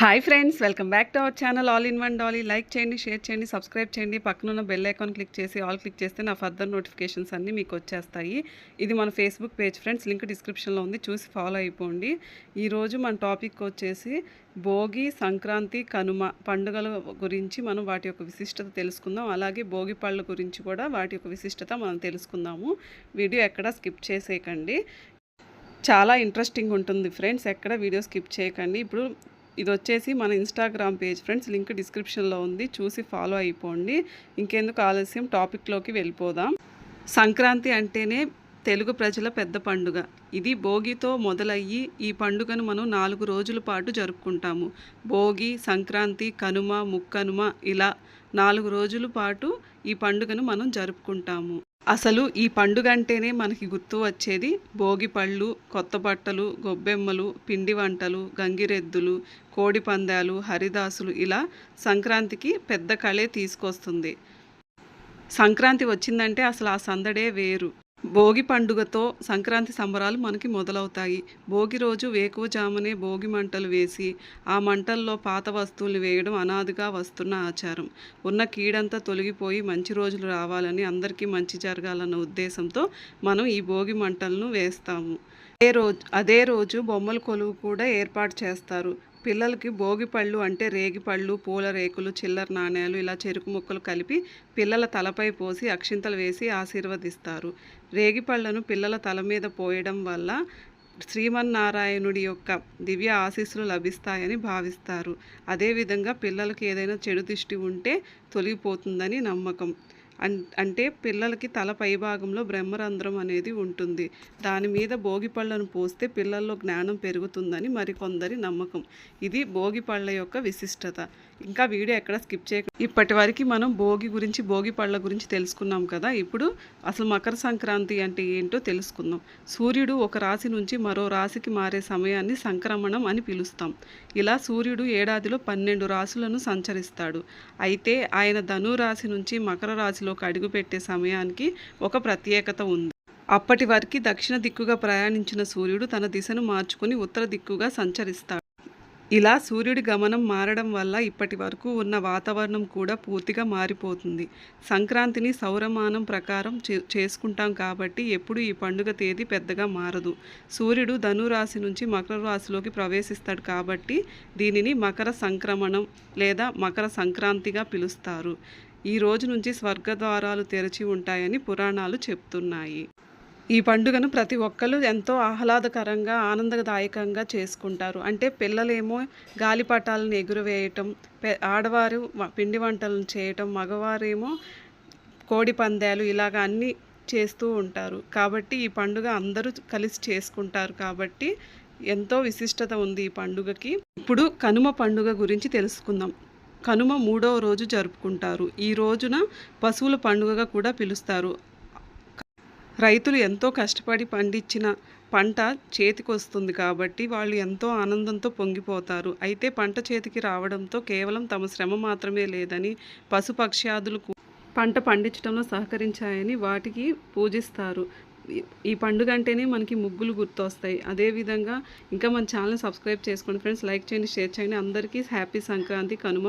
Hi friends welcome back to our channel. All in one Dolly. Like చేయండి share చేయండి subscribe చేయండి. పక్కన ఉన్న బెల్ ఐకాన్ క్లిక్ చేసి ఆల్ క్లిక్ చేస్తే నా ఫర్దర్ నోటిఫికేషన్స్ అన్నీ మీకు వచ్చేస్తాయి. ఇది మన ఫేస్బుక్ పేజ్ ఫ్రెండ్స్ లింక్ డిస్క్రిప్షన్లో ఉంది. చూసి ఫాలో అయిపోండి. ఈరోజు మన టాపిక్ వచ్చేసి భోగి సంక్రాంతి కనుమ పండుగల గురించి మనం వాటి యొక్క విశిష్టత తెలుసుకుందాం. అలాగే భోగి పళ్ళ గురించి కూడా వాటి యొక్క విశిష్టత మనం తెలుసుకుందాము. వీడియో ఎక్కడ స్కిప్ చేసేయకండి. చాలా ఇంట్రెస్టింగ్ ఉంటుంది ఫ్రెండ్స్ ఎక్కడ వీడియో స్కిప్ చేయకండి. ఇప్పుడు ఇది వచ్చేసి మన ఇన్స్టాగ్రామ్ పేజ్ ఫ్రెండ్స్ లింక్ డిస్క్రిప్షన్లో ఉంది. చూసి ఫాలో అయిపోండి. ఇంకెందుకు ఆలస్యం? టాపిక్లోకి వెళ్ళిపోదాం. సంక్రాంతి అంటేనే తెలుగు ప్రజల పెద్ద పండుగ. ఇది భోగితో మొదలయ్యి ఈ పండుగను మనం నాలుగు రోజుల పాటు జరుపుకుంటాము. భోగి సంక్రాంతి కనుమ ముక్కనుమ ఇలా నాలుగు రోజుల పాటు ఈ పండుగను మనం జరుపుకుంటాము. అసలు ఈ పండుగ అంటేనే మనకి గుర్తు వచ్చేది భోగి పళ్ళు కొత్త బట్టలు గొబ్బెమ్మలు పిండి వంటలు గంగిరెద్దులు కోడి పందాలు హరిదాసులు ఇలా సంక్రాంతికి పెద్ద కళే తీసుకొస్తుంది. సంక్రాంతి వచ్చిందంటే అసలు ఆ సందడే వేరు. భోగి పండుగతో సంక్రాంతి సంబరాలు మనకి మొదలవుతాయి. భోగి రోజు వేకువజామునే భోగి మంటలు వేసి ఆ మంటల్లో పాత వస్తువులు వేయడం అనాదిగా వస్తున్న ఆచారం. ఉన్న కీడంతా తొలగిపోయి మంచి రోజులు రావాలని అందరికీ మంచి జరగాలన్న ఉద్దేశంతో మనం ఈ భోగి మంటలను వేస్తాము. అదే రోజు అదే రోజు బొమ్మల కొలువు కూడా ఏర్పాటు చేస్తారు. పిల్లలకి భోగి పళ్ళు అంటే రేగి పళ్ళు పూల రేకులు చిల్లర నాణ్యాలు ఇలా చెరుకు ముక్కలు కలిపి పిల్లల తలపై పోసి అక్షింతలు వేసి ఆశీర్వదిస్తారు. రేగి పళ్ళను పిల్లల తల మీద పోయడం వల్ల శ్రీమన్నారాయణుడి యొక్క దివ్య ఆశీస్సులు లభిస్తాయని భావిస్తారు. అదేవిధంగా పిల్లలకి ఏదైనా చెడు దిష్టి ఉంటే తొలగిపోతుందని నమ్మకం. అంటే పిల్లలకి తల పైభాగంలో బ్రహ్మరంధ్రం అనేది ఉంటుంది. దాని మీద భోగి పళ్ళను పోస్తే పిల్లల్లో జ్ఞానం పెరుగుతుందని మరికొందరి నమ్మకం. ఇది భోగి పళ్ళ యొక్క విశిష్టత. ఇంకా వీడియో ఎక్కడ స్కిప్ చేయక ఇప్పటి వరకు మనం భోగి గురించి భోగి పళ్ళ గురించి తెలుసుకున్నాం కదా. ఇప్పుడు అసలు మకర సంక్రాంతి అంటే ఏంటో తెలుసుకుందాం. సూర్యుడు ఒక రాశి నుంచి మరో రాశికి మారే సమయాన్ని సంక్రమణం అని పిలుస్తాం. ఇలా సూర్యుడు ఏడాదిలో పన్నెండు రాశులను సంచరిస్తాడు. అయితే ఆయన ధను రాశి నుంచి మకర రాశిలోకి అడుగుపెట్టే సమయానికి ఒక ప్రత్యేకత ఉంది. అప్పటి వరకు దక్షిణ దిక్కుగా ప్రయాణించిన సూర్యుడు తన దిశను మార్చుకుని ఉత్తర దిక్కుగా సంచరిస్తాడు. ఇలా సూర్యుడి గమనం మారడం వల్ల ఇప్పటి వరకు ఉన్న వాతావరణం కూడా పూర్తిగా మారిపోతుంది. సంక్రాంతిని సౌరమానం ప్రకారం చేసుకుంటాం కాబట్టి ఎప్పుడు ఈ పండుగ తేదీ పెద్దగా మారదు. సూర్యుడు ధనురాశి నుంచి మకర రాశిలోకి ప్రవేశిస్తాడు కాబట్టి దీనిని మకర సంక్రమణం లేదా మకర సంక్రాంతిగా పిలుస్తారు. ఈ రోజు నుంచి స్వర్గద్వారాలు తెరిచి ఉంటాయని పురాణాలు చెప్తున్నాయి. ఈ పండుగను ప్రతి ఒక్కరు ఎంతో ఆహ్లాదకరంగా ఆనందదాయకంగా చేసుకుంటారు. అంటే పిల్లలేమో గాలిపటాలను ఎగురవేయటం ఆడవారు పిండి వంటలను చేయటం మగవారేమో కోడి పందాలు ఇలాగ అన్నీ చేస్తూ ఉంటారు. కాబట్టి ఈ పండుగ అందరూ కలిసి చేసుకుంటారు కాబట్టి ఎంతో విశిష్టత ఉంది ఈ పండుగకి. ఇప్పుడు కనుమ పండుగ గురించి తెలుసుకుందాం. కనుమ మూడవ రోజు జరుపుకుంటారు. ఈ రోజున పశువుల పండుగగా కూడా పిలుస్తారు. రైతులు ఎంతో కష్టపడి పండించిన పంట చేతికొస్తుంది కాబట్టి వాళ్ళు ఎంతో ఆనందంతో పొంగిపోతారు. అయితే పంట చేతికి రావడంతో కేవలం తమ శ్రమ మాత్రమే లేదని పశుపక్ష్యాదులు పంట పండించడంలో సహకరించాయని వాటికి పూజిస్తారు. ఈ పండుగ అంటేనే మనకి ముగ్గులు గుర్తొస్తాయి. అదేవిధంగా ఇంకా మన ఛానల్ సబ్స్క్రైబ్ చేసుకోండి ఫ్రెండ్స్. లైక్ చేయండి షేర్ చేయండి. అందరికీ హ్యాపీ సంక్రాంతి. కనుమ